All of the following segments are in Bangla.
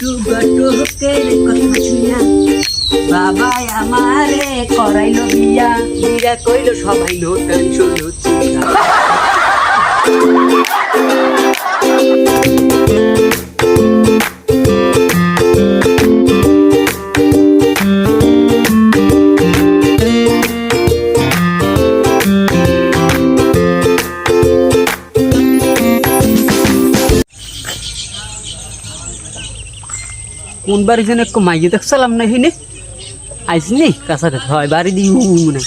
মিঠু ঘটকের কথা শুনিয়া বাবা আমারে করাইলো বিয়া। বিয়া কইলো সবাই নো টেনশন হচ্ছে কোন বাড়ি যেন একটু মাইয়ে দেখছিলাম না হিনে। আইসনি কাছাকাছি হয় বাড়ি দিই মনে।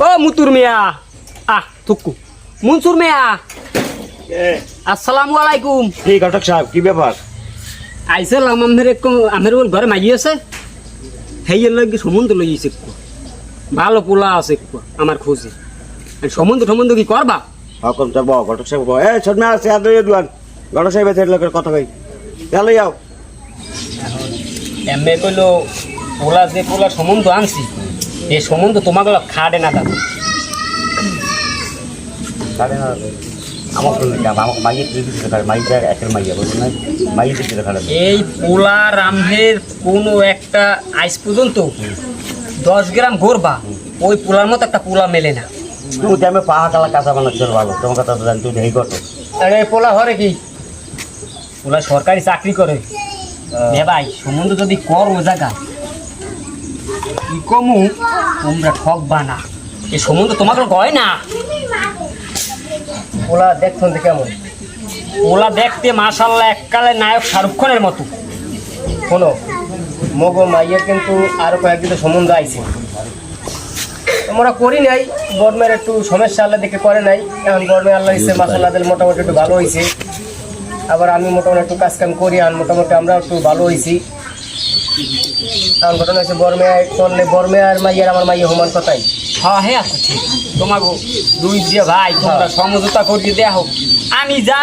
হয়। ও মুতুর মিয়া। আহ থুকু। মনসুর মিয়া। আসসালামু আলাইকুম। কি ঘটক সাহেব কি ব্যাপার? আইসালাম আমাদের একটু আমার ওর ঘরে মাগি আছে। হেই লগে সম্বন্ধ লই গেছে ভালো পোলা আছে আমার খোঁজে। আর সম্বন্ধ সম্বন্ধ কি করবা? হকম তো বহ ঘটক সাহেব এ ছোট আছে আর দুয়ান ঘটক সাহেব এসে লোকের কথা কই। চলো যাও। এমএ কইলো পোলা যে পোলা সম্বন্ধ আনছি এই সম্বন্ধ তোমাকে খাড়ে না দাদা। সাড়ে না আমার মাইয়ে দিতে একের মাইয়া বুঝলি না? মাইয়ে দিতে খাবে এই পোলা রামহের কোনো একটা আইস পর্যন্ত দশ গ্রাম গরবা ওই পোলার মতো একটা পোলা মেলে না। তুমি তো আমি কাঁচা বানাচ্ছ ভালো তোমার কথা তো জানি এই আরে পোলা হরে কি? পোলা সরকারি চাকরি করে। এ ভাই সম্বন্ধ যদি কর ও জায়গা কি কমু? তোমরা ঠকবা না। এই সম্বন্ধ তোমাকে কয় না। পোলা দেখুন কেমন। ওলা দেখতে মাশাল্লাহ এককালে নায়ক শাহরুখ খানের মতো। শোনো, মগো মাইয়ের কিন্তু আরও কয়েকদিন সম্বন্ধ আইছে আমরা করি নাই, গরমের একটু সমস্যা আল্লাহ দেখে করে নাই। এখন গরমে আল্লাহ ইসে মাসাল্লাহ মোটামুটি একটু ভালো হয়েছে আবার আমি মোটামুটি একটু কাজ কাম করি, আর মোটামুটি আমরা একটু ভালো হয়েছি কারণ ঘটনা হচ্ছে বর্মে করলে বর্মে আর মাইয়ের, আমার মাইয়া সমান কথাই। হ্যাঁ হ্যাঁ ঠিক। তোমাকে দুই দিয়ে ভাই, তোমরা সমঝোতা করিয়ে দেয়া হোক। আমি যা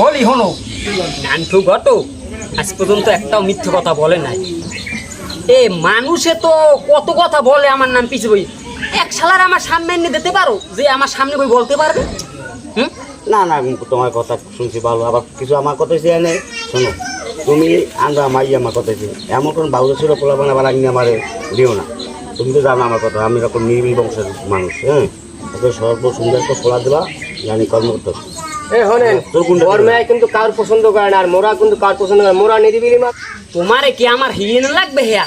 বলি হনো নান্টু ঘটো আজ পর্যন্ত একটাও মিথ্যে কথা বলে নাই। এ মানুষে তো কত কথা বলে আমার নাম পিছু বই। এক সালার আমার সামনে এনে দিতে পারো? যে আমার সামনে বই বলতে পারবে? হুম? না না তোমার কথা শুনছি ভালো। আবার কিছু আমার কথা হচ্ছে এনে শোনো, তুমি আমরা মাই আমার কথা হচ্ছে এমন কোন বাউল ছিল পোলা বানা আবার আগে আমার দিও না। তুমি তো জানো আমার কথা আমি এরকম নির্মী বংশের মানুষ হ্যাঁ? ওকে সর্ব সুন্দর করে পোলা দেবা জানি কর্ম করতে হবে। এ হনেন তোর কোনটা বর্মে কিন্তু কার পছন্দ করে না আর মোরা কিন্তু কার পছন্দ করে মোরা নিদিবিলি মা। তোমারে কি আমার হিন লাগবে হেয়া?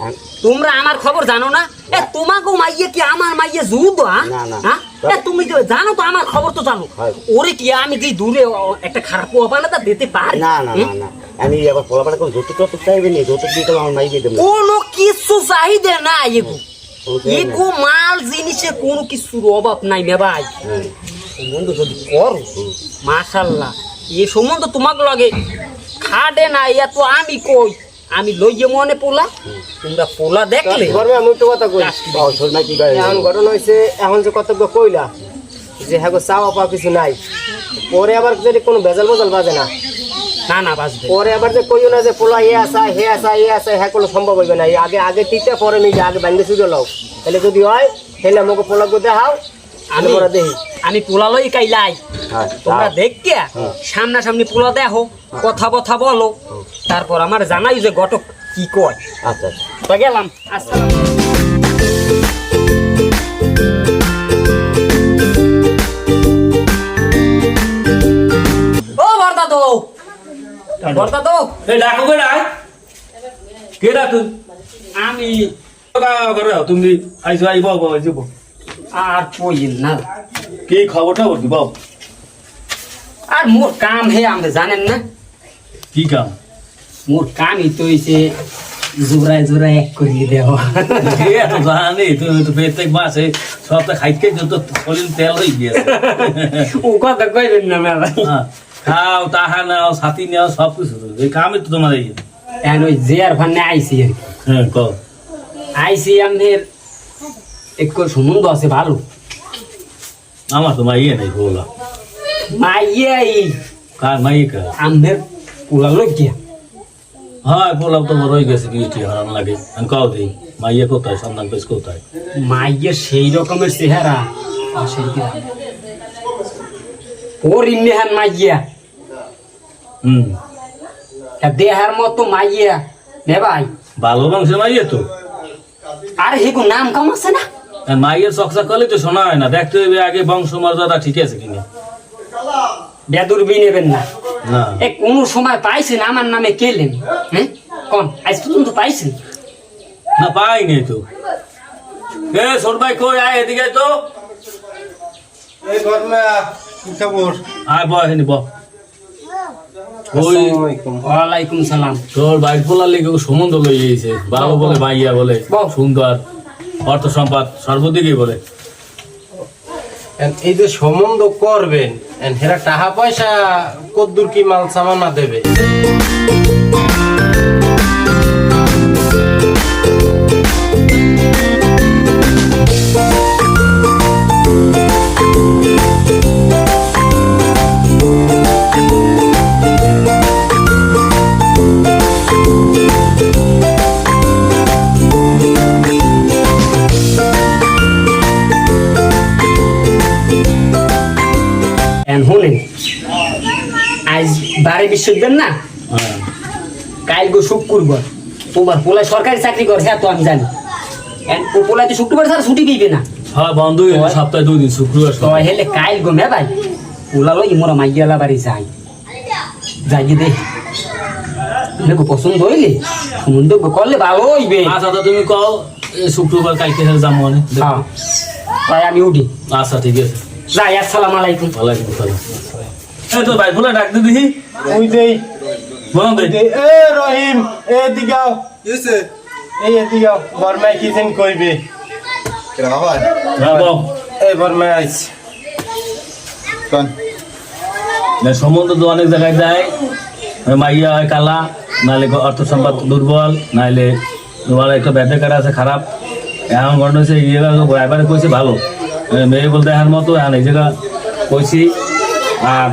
হ্যাঁ? তোমরা আমার খবর জানো না? এ তোমাকে মাইয়ে কি আমার মাইয়ে জুদ হ্যাঁ না, না। এ তুমি তো জানো তো আমার খবর তো জানো। ওরে কি আমি দূরে একটা খারাপ তা দিতে পারি? না না না না। আমি এবার পোলা পালা কোনো যৌতুক টৌতুক চাইবে নি? যৌতুক তো আমার মাই দিয়ে দেবো। কোনো কিছু চাহিদা নাই এগু। নাই। এগু মাল জিনিসে কোনো কিছুর অভাব নাই মে ভাই। হ্যাঁ। সম্বন্ধ যদি করো মাশাল্লাহ। এ সম্বন্ধ তোমাকে লাগে খাটে না ইয়া তো আমি কই? আমি লইয়ে মনে পোলা? তোমরা পোলা দেখলে? গরমে আমি একটু কথা কই। না এখন ঘটনা হয়েছে এখন যে কতব্য কইলা যে হ্যাঁ চাওয়া পাওয়া কিছু নাই। পরে আবার যদি কোনো ভেজাল ভেজাল বাজে না না না বাঁচবে পরে আবার যে কইও না যে পোলা এ আসা হে আসা এ আসা হ্যাঁ কোনো সম্ভব হইবে না। আগে আগে টিতে পরে নিজে আগে ব্যাঙ্গে সুযোগ লও। তাহলে যদি হয় তাহলে আমাকে পোলা গো দেখাও আমি পরে দেখি। আমি পোলা লই কাইলাই হ্যাঁ তোমরা। দেখিয়া সামনাসামনি পোলা দেখো কথা কথা বলো। তারপর আমার জানাই যে ঘটক কি কয়। আচ্ছা তো গেলাম। আসসালাম। ও বর্দা তো বর্দা তো এই ডাকো কে ডাক কে ডাক তুই আমি করে তুমি আইসো আইব যাব আর কইল না কি খবরটা বলছি বাবু আর মোর কাম হে আপনি জানেন না কি কাম মোর কামই তো হইছে জোড়ায় জোড়ায় এক করিয়ে দেওয়া এ এত জানি তুমি তো প্রত্যেক মাসে সপ্তাহ খাইতে যত শরীর তেল হয়ে গিয়েছে ও কথা কইবেন না মেলা হ্যাঁ, খাও তাহা নাও সাথী নাও সব কিছু এই কামে তো তোমার এই এখন ওই জেয়ার ভান্নে আইসি আর হ্যাঁ কও। আইসি আমাদের একটু সম্বন্ধ আছে ভালো। আমার তো মাইয়ে নেই বলা মাইয়ে এই কার মাইয়ে কার? আমাদের পোলা লজ্ঞা হ্যাঁ পোলাও তো বড় হয়ে গেছে কি হারাম লাগে। আমি কাও দিই মাইয়া কোথায় সন্ধান পেশ কোথায়? মাইয়ের সেই রকমের চেহারা। সেই ওর ইন্নেহান মাইয়া। হুম। দেহার মতো মাইয়া নে ভাই। ভালো মাংসের মাইয়া তো। আরে হেগো নাম কাম আছে না? মাইয়ের চকচক করলে তো শোনা হয় না। দেখতে হবে আগে বংশ মর্যাদা ঠিক আছে কিনা। বেদুর বি নেবেন না। না। এ কোন সময় পাইছেন? আমার নামে কেলেন হ্যাঁ কোন আজ পর্যন্ত পাইছেন। না পাইনি তো। এ ছোট ভাই কই? আয় এদিকে তো। এই গরমে কি খবর? আয় বয় বহ। ওই ওয়ালাইকুম সালাম। তোর বাইক লেগে লই গিয়েছে বাবা বলে মাইয়া বলে। সুন্দর অর্থ সম্পাদ সর্বদিকে বলে এই যে সম্বন্ধ করবেন হেরা টাকা পয়সা কদ্দুর কি মাল সামানা দেবে? এন শুনেন আজ বারে বিশ্ববিদ্যালয় না? হ্যাঁ। কাল গো শুক্রবার তোমার পোলায় সরকারি চাকরি করে হ্যাঁ তো আমি জানি। পোলায় তো শুক্রবার ছাড়া ছুটি দিবে না। হ্যাঁ বন্ধ সপ্তাহে দুই দিন শুক্রবার তো হেলে কাল গো মে ভাই। পোলা লই মোরা মাইয়ালা বাড়ি যাই। যাই দে দেখো। পছন্দ হইলে সম্বন্ধ করলে ভালো হইবে। আচ্ছা তো তুমি কও শুক্রবার কালকে যাব মানে। হ্যাঁ। তাই আমি উঠি। আচ্ছা ঠিক আছে। যাই আসসালামু আলাইকুম। ওয়ালাইকুম সালাম এই তো ভাই পোলা ডাক দিদি ওই দেই। বন্ধ দেই। এ রহিম এ দিগাও এই এদিগাও বর্মায় কি যেন কইবে। হ্যাঁ বল। এই বর্মায় আইস না, সম্বন্ধ তো অনেক জায়গায় ওই মাইয়া হয় কালা নাহলে অর্থ সম্পদ দুর্বল নাহলে তোমার একটা কাটা আছে খারাপ। এখন ঘটনা হচ্ছে এই জায়গা কইছে ভালো। এ, মেয়ে বলতে দেখার মতো এখন এই জায়গা কইছি আর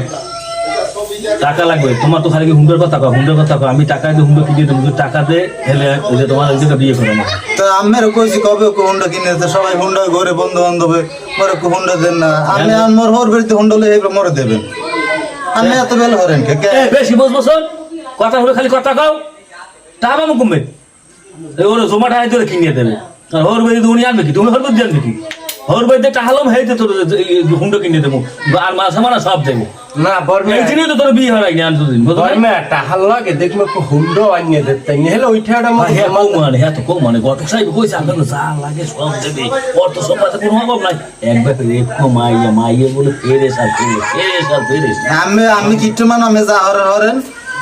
টাকা লাগবে। তোমার তো খালি হুন্ডের কথা কও? হুন্ডের কথা কও। আমি টাকা দিয়ে হুন্ডো কিনে দেবো টাকা দে হেলে ওই যে তোমার ওই জায়গা বিয়ে করে না তো আমের কইছি কবে কো হুন্ডা কিনে দিতে সবাই হুন্ডা ঘরে বন্ধু বান্ধবে মরে কো হুন্ডা দেন না। আমি আর মোর হোর বাড়িতে হুন্ডা লই এগুলো মরে দেবেন। আমি এত বেল হরেন কে? বেশি বস বস কথা হলে খালি কথা কও। টাকা পাবো কমবে এই ওর জমাটা ধরে কিনে দেবে। আর ওর বাড়িতে উনি আনবে কি? তুমি ওর বাড়িতে আনবে কি? ওর বাড়িতে টাহালাম হেঁটে তোর হুন্ডো কিনে দেবো। আর মাছ মারা সব দেবো। না বর্মা। এই জন্যই তো তোর বিয়ে হয় না দুদিন বর্মা টাহাল লাগে দেখবে কো হুন্ডো আনিয়ে দিতে হেলে ওইটাটা মতো হ্যাঁ কৌ মানে হ্যাঁ তো কৌ মানে গত সাহেব কইছে আপনার যা লাগে সব দেবে। অর্থ সম্পাদে কোনো অভাব নাই। একবার একটু মাইয়া মাইয়া বলে ফেরেস আর ফেরেস ফেরেস আর ফেরেস আমি আমি কিট্টু মান আমি যা হরেন হরেন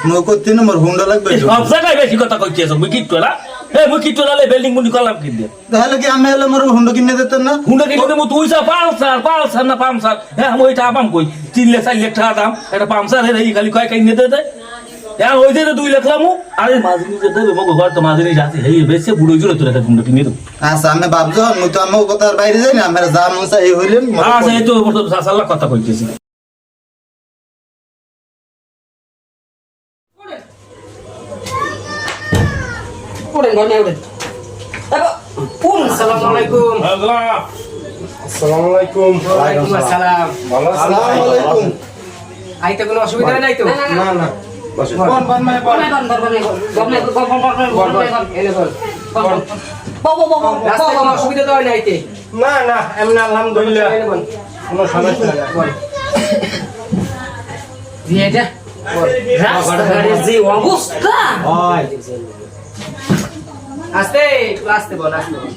মই করতে মোর হুন্ডা লাগবে। সব জায়গায় বেশি কথা কইতেছ মুই কিট্টু না? এ মুই কিট্টু নালে বিল্ডিং মুনি করলাম কি দিয়ে তাহলে কি আমি হলে মোর হুন্ডা কিনে দিতেন না? হুন্ডা কিনে দেবো তুই সা পালসার পালসার না পামসার হ্যাঁ আমি ওইটা আপাম কই? তিন লাখ চার লাখ টাকা দাম একটা পামসার হে এই খালি কয় কিনে দে দে। হ্যাঁ ওই যে দুই লাখ লামু। আরে মাঝিনি যে দেবে মগো ঘর তো মাঝিনি যাচ্ছে। হেই বেশি বুড়ো জুড়ে তোর একটা হুন্ডা কিনে দেবো আচ্ছা মুই তো আমার বাইরে যাই না আমার যা মন চাই হইলেন মোর আচ্ছা তো সাসাল্লা কথা কইতেছি। ওড়েন ঘরে আসসালামু আলাইকুম আসসালামু আলাইকুম ওয়ালাইকুম আসসালাম ভালো আছেন আসসালামু আলাইকুম আইতে কোনো অসুবিধা নাই তো না না কোন বর্মায় বল অসুবিধা তো হয় না আইতে না না এমনি আলহামদুলিল্লাহ কোনো সমস্যা নাই যে অবস্থা হয় আস্তে আস্তে বল আস্তে বল।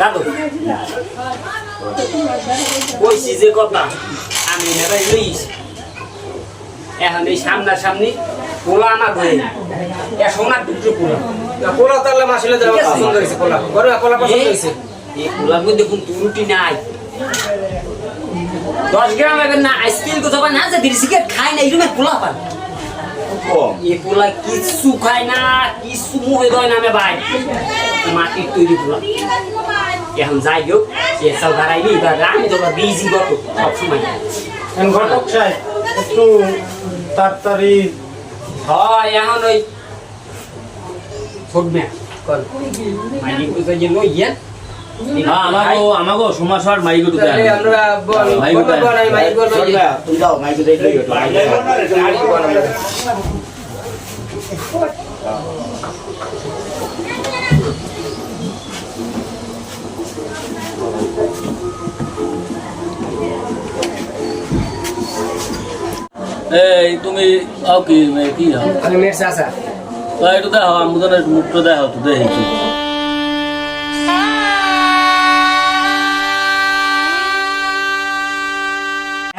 দাদু। কইছি যে কথা আমি নেবাই লইস এখন এই সামনা সামনি পোলা আমার ঘরে এ সোনার দুটো পোলা। পোলা তাহলে মাসিলে যাওয়া আছে। পছন্দ হয়েছে পোলা। বড় পোলা পছন্দ হয়েছে এই পোলার মধ্যে কোন তুরুটি নাই। দশ গ্রাম না আইসক্রিম কোথাও না যে দিদি সিগারেট খায় না এরকম পোলা পান এ পোলা কিচ্ছু খায় না কিচ্ছু মুখে দয় নামে ভাই। মাটির তৈরি পোলা এখন যাই হোক এ সব দাঁড়াইনি বা আমি তো বিজি গত সবসময়। ঘটক সাহেব একটু তাড়াতাড়ি হয় এখন ওই ফুটবে কর মাইনি কুজা যে লই আমাগো তো আমরা আমি মাইক তুমি যাও মাইকে দেখলে এই তুমি আও কি এ, কি হও আমি মেয়ের চাচা। তো একটু দেখো আমাদের মুখটা দেখো তো দেখি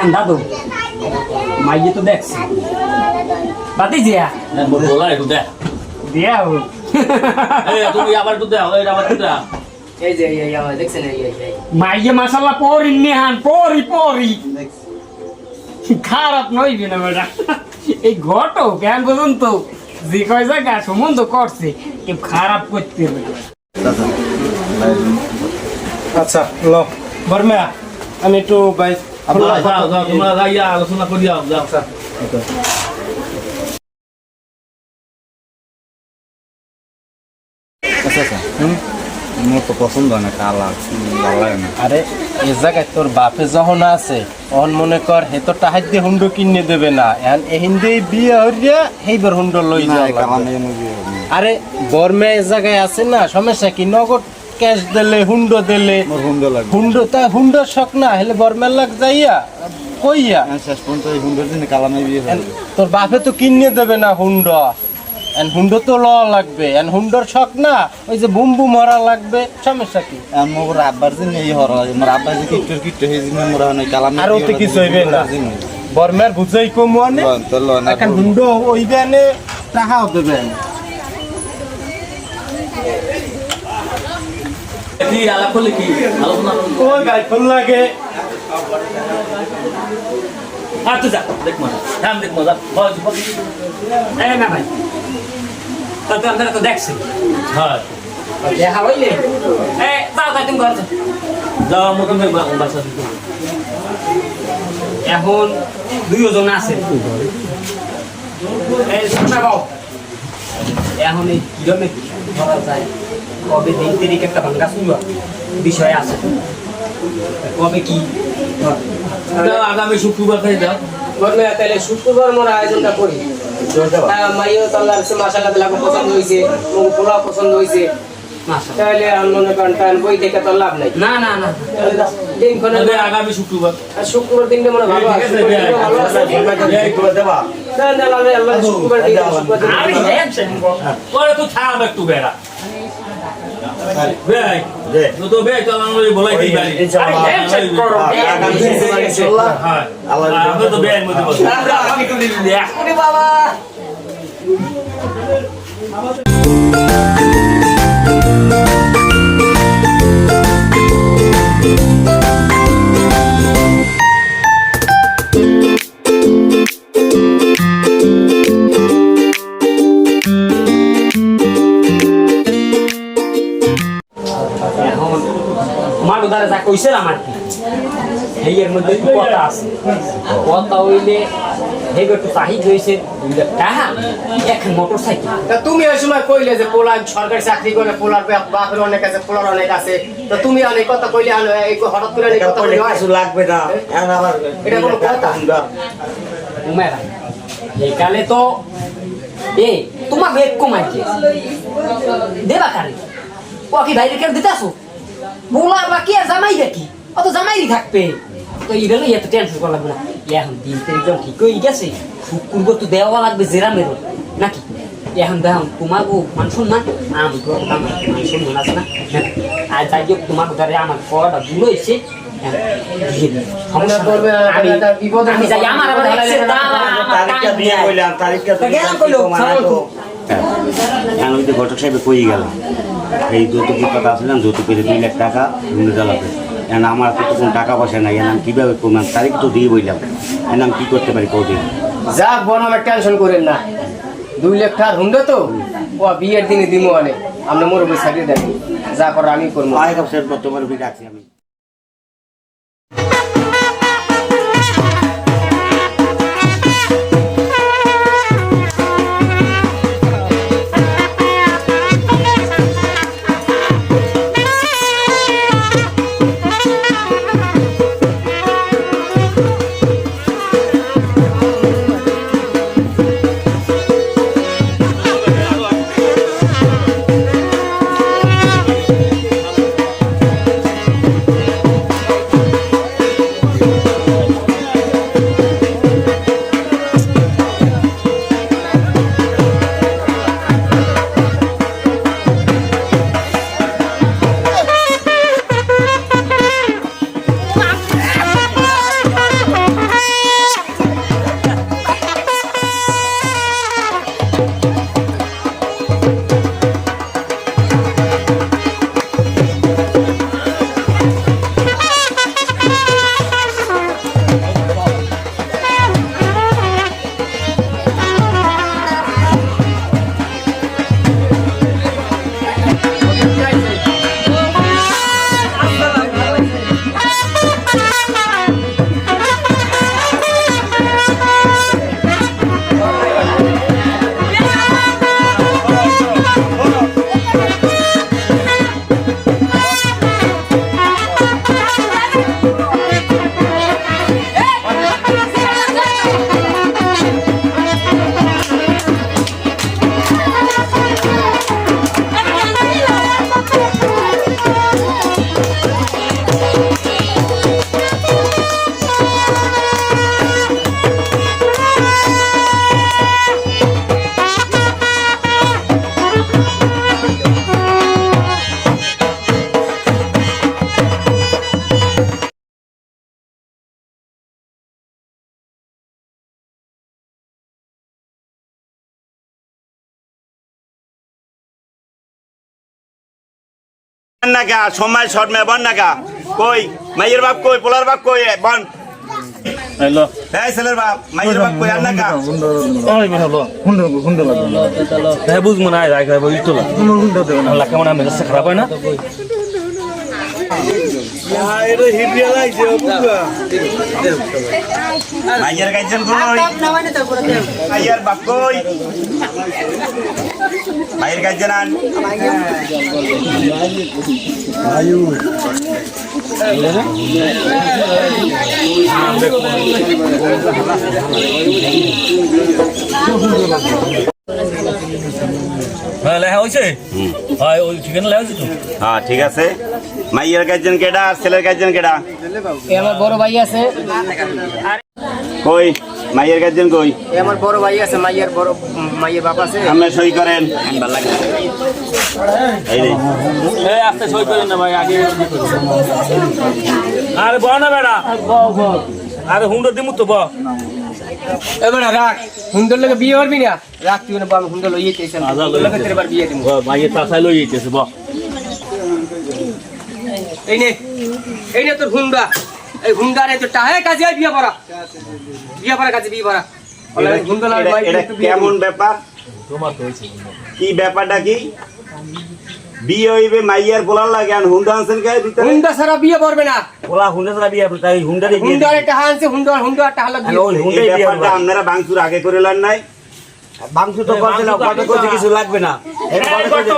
দাদু মাইয়ে তো দেখছি বাতি জিয়া বলা একটু দেখ দিয়া ও এই তুমি আবার একটু দেখো এটা আবার একটু দেখ এই যে এই এই আমার দেখছেন এই এই এই মাইয়ে মাসাল্লাহ পরি নেহান পরি পরি খারাপ নইবি না বেটা এই ঘটো কেন পর্যন্ত যে কয় জায়গা সম্বন্ধ করছে কেউ খারাপ করতে হবে আচ্ছা ল বর্মা আমি একটু যাও, তোমরা যাইয়া আলোচনা করিয়া যাও মোর তো পছন্দ হয় না কালা ভালো লাগে না। আরে এ জায়গায় তোর বাপে যখন আছে তখন মনে কর হে তো টাহাই দিয়ে হুন্ডো কিনে দেবে না। এখন এহিন দিয়ে বিয়ে হইয়া সেইবার হুন্ডো লই না যাওয়া কালা লাগবে। আরে বর্মা এ জায়গায় আছে না সমস্যা কি? নগদ ক্যাশ দিলে হুন্ডো দিলে। হুন্ডো লাগবে। হুন্ডো তা হুন্ডোর শখ না হলে বর্মের লাগ যাইয়া কইয়া। এখন শেষ পর্যন্ত এই হুন্ডোর দিনে কালা বিয়ে তোর বাপে তো কিনে দেবে না হুন্ডো। এন হুন্ডো তো ল লাগবে। এন হুন্ডোর শখ না ওই যে বুম বুম মরা লাগবে সমস্যা কি? মোর আব্বার দিন এই হর মোর আব্বা যে কিট্টর কিট্টর হয়ে দিন মোর হয় কালা আর ওতে কিছু হইবে না। বর্মের বুঝাই কম আনে। তো ল না এখন হুন্ডো ওইবে আনে টাকাও দেবেন কি আলাপ করলে কি? আলোচনা ওই ভাই ফুল লাগে আর তো যা দেখব না হ্যাঁ দেখব যা বল, বল। এই না ভাই। তা আপনারা তো দেখছেন। হ্যাঁ। দেখা হইলে। এ যাও যাও তুমি ঘর যাও। যাওয়ার মতো নেই বা- বাসা এখন দুইজন আছে। এখন এই কিরমে ধরা যায়? কবে দিন তারিখ একটা ভাঙ্গা শুরু বিষয় আছে। কবে কি আগামী শুক্রবার থেকে যাও। তাহলে শুক্রবার মোর আয়োজনটা করি। মাইও তাল্লাহ মাসাল্লাহ তাল্লাহ পছন্দ হয়েছে পোলা পছন্দ হয়েছে তাহলে মনে করেন টান বই দেখে তো লাভ নাই। না না না। দিনক্ষণে আগামী শুক্রবার। শুক্রবার দিনটা মনে হয় ভালো আছে। শুক্রবার ভালো আছে। দেবা। না না আল্লাহ আল্লাহ শুক্রবার দিন শুক্রবার দিন। পরে তো থাম একটু বেড়া। দে। তো বেই চল আমরা বলাই দিই বাড়ি আরে টেনশন করো ইনশাআল্লাহ হ্যাঁ। আমরা তো বেয়ের মধ্যে বসে এখন যা আমার কি? এই এর মধ্যে একটু কথা আছে। কথা হইলে এই একটু তাহিদ হয়েছে টাকা এক মোটর সাইকেল তা তুমি ওই সময় কইলে যে পোলা সরকারি চাকরি করে পোলার বাপ- বাপের অনেক আছে পোলার অনেক আছে। তো তুমি অনেক কথা কইলে আনো এই হঠাৎ করে অনেক কথা কইলে কিছু লাগবে না। এটা কোনো কথা? উমেরা এই কালে তো এ তোমার বেগ কমাই কে দেবা কারে? ও কি বাইরে কেউ দিতাছো বৌলা বা কি আর জামাই দেখি অত জামাইরই থাকবে। তো এই গেলে এত টেনশন করা লাগবে না। এখন দিন তারিখ যখন ঠিক হয়ে গেছে শুক্রবার তো দেওয়া লাগবে জেরামেরও নাকি? এখন দেখুন তোমার গো মান সম্মান আমি তো আমার মান সম্মান আছে না হ্যাঁ। আর যাই হোক তোমার ধরে আমার কড়াটা দূর হয়েছে হ্যাঁ, আমি এটা তা গেলাম কইলো, সালাম কইলো। আমি ওই যে ঘটক সাহেবে কই গেলাম এই যৌতুকের কথা আসলাম যৌতুকের দুই লাখ টাকা ঘুরে জ্বালাতে। এখন আমার তো কোনো টাকা পয়সা নাই এখন কীভাবে করলাম তারিখ তো দিয়ে বললাম। এখন আমি কী করতে পারি কদিন যা বোন আমার টেনশন করেন না। দুই লাখ টাকা হুন্ডে তো ও বিয়ের দিনে দিব অনেক আমরা মোর উপর সারিয়ে দেন যা করার আমি করব। আয় কাপসের বর্তমানে রাখছি আমি। নাকা সময় শর্ট মে বন নাকা কই? মাইয়ের বাপ কই? পোলার বাপ কই? বন। হ্যালো। এই ছেলের বাপ মাইয়ের বাপ কই? আর নাকা? ওই হলো। হুন্ডা হুন্ডা লাগবে। হ্যাঁ বুঝ মনে হয় রাখ বলি তো কোনো হুন্ডা দেবে না। আল্লাহ কেমন আমি খারাপ হয় না? মাইয়ের গাইছেন কই মাইয়ের বাপ কই? মাইয়ের গাইছেন আন হ্যাঁ লেখা হয়েছে হয় ওই ঠিকানা লেখা হয়েছে তো। হ্যাঁ ঠিক আছে। মাইয়ের গাইছেন কেডা আর ছেলের গাইছেন কেডা? এ আমার বড় ভাই আছে। কই? মাইয়ের গাইছেন কই? আমার বড় ভাই আছে মাইয়ের বড় মাইয়ের বাপ আছে। আমরা সই করেন। ভালো লাগে এই রে। এই আস্তে সই করেন না ভাই আগে আরে ব না বেড়া। আরে হুন্ডো দিমু তো ব এবার রাখ হুন্ডর লগে বিয়ে করবি না? রাখ তুই না আমি হুন্ডর লইয়ে তোর এবার বিয়ে দিব ভাইয়ের তাসাই লই যেতেছে ব। এই নে এই নে তোর হুন্ডা এই হুন্ডা রে তোর টাহে কাজে বিয়ে করা। বিয়ে করা কাজে বিয়ে করা। কেমন ব্যাপার? কি ব্যাপারটা কি? বিয়ে হইবে মাইয়ার বলার লাগে আর হুন্ডা আনছেন কে ভিতরে? হুন্ডা সারা বিয়ে করবে না। ওলা হুন্ডা ছাড়া বিয়ে তাই হুন্ডারে বিয়ে হুন্ডার একটা আনছে হুন্ডা হুন্ডা টাকা লাগবে এই ব্যাপারটা আপনারা বাংসুর আগে করে লান নাই? বাংশু তো করছে না কত করছে কিছু লাগবে না। এই কত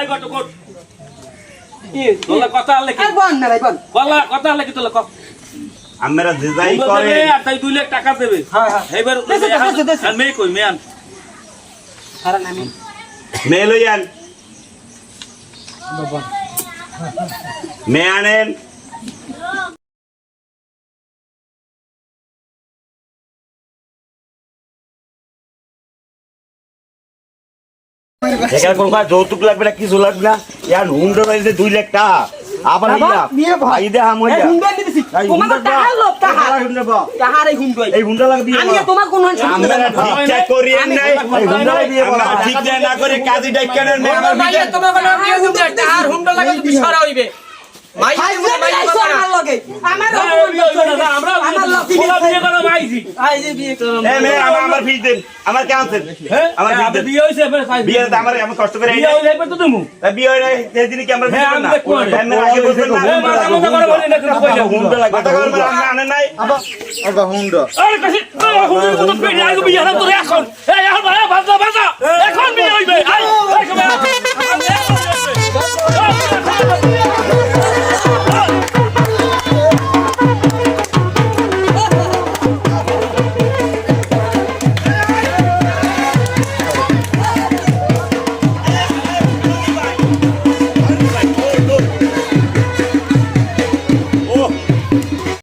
এই কত কত তোলা কথা আলে কি বল না বল। বলা কথা আলে কি তোলা কত আপনারা যে যাই করে আর তাই দুই লাখ টাকা দেবে। হ্যাঁ হ্যাঁ। এইবার মেয়ে কই মেয়ে আন। সারা নামি। মেয়ে আন। মেয়ে আনেন। এখানে কোনো যৌতুক লাগবে না কিছু লাগবে না। ইয়ার হুন্ডা দুই লাখ টাকা। আবার ইয়া ভাই। দে হাম হইয়া হুন্ডা এই তোমার লোক টাকা টাকা হুন্ডা বা টাকার এই হুন্ডা এই। হুন্ডা লাগে বিয়ে আমি করা। তোমার কোন আমরা ঠিকঠাক করিয়েন নাই। এই হুন্ডা বিয়ে করা। আমরা ঠিকঠাক না করে কাজী ডাক্তারের মেয়ে তোমার হুন্ডা লাগে তুমি সারা হইবে। আমার লগে বিয়ে আমরা ওলা বিয়ে করা মাইছি আই যে বিয়ে এ মেয়ে আমার আমার ফিস দেন আমার ক্যান্সেল হ্যাঁ আমার বিয়ে আপনি দেন। বিয়ে হইছে এবার খাই বিয়ে তো আমার আমি কষ্ট করে বিয়ে সেদিন কি আমরা হ্যাঁ। হ্যাঁ, আগে বলছেন না। এই মাথা মুথা করে বলি না কিন্তু কইলা হুন্ডা লাগবে মাথা গরম করে আমরা আনেন নাই? এখন। বিয়ে হইবে। আই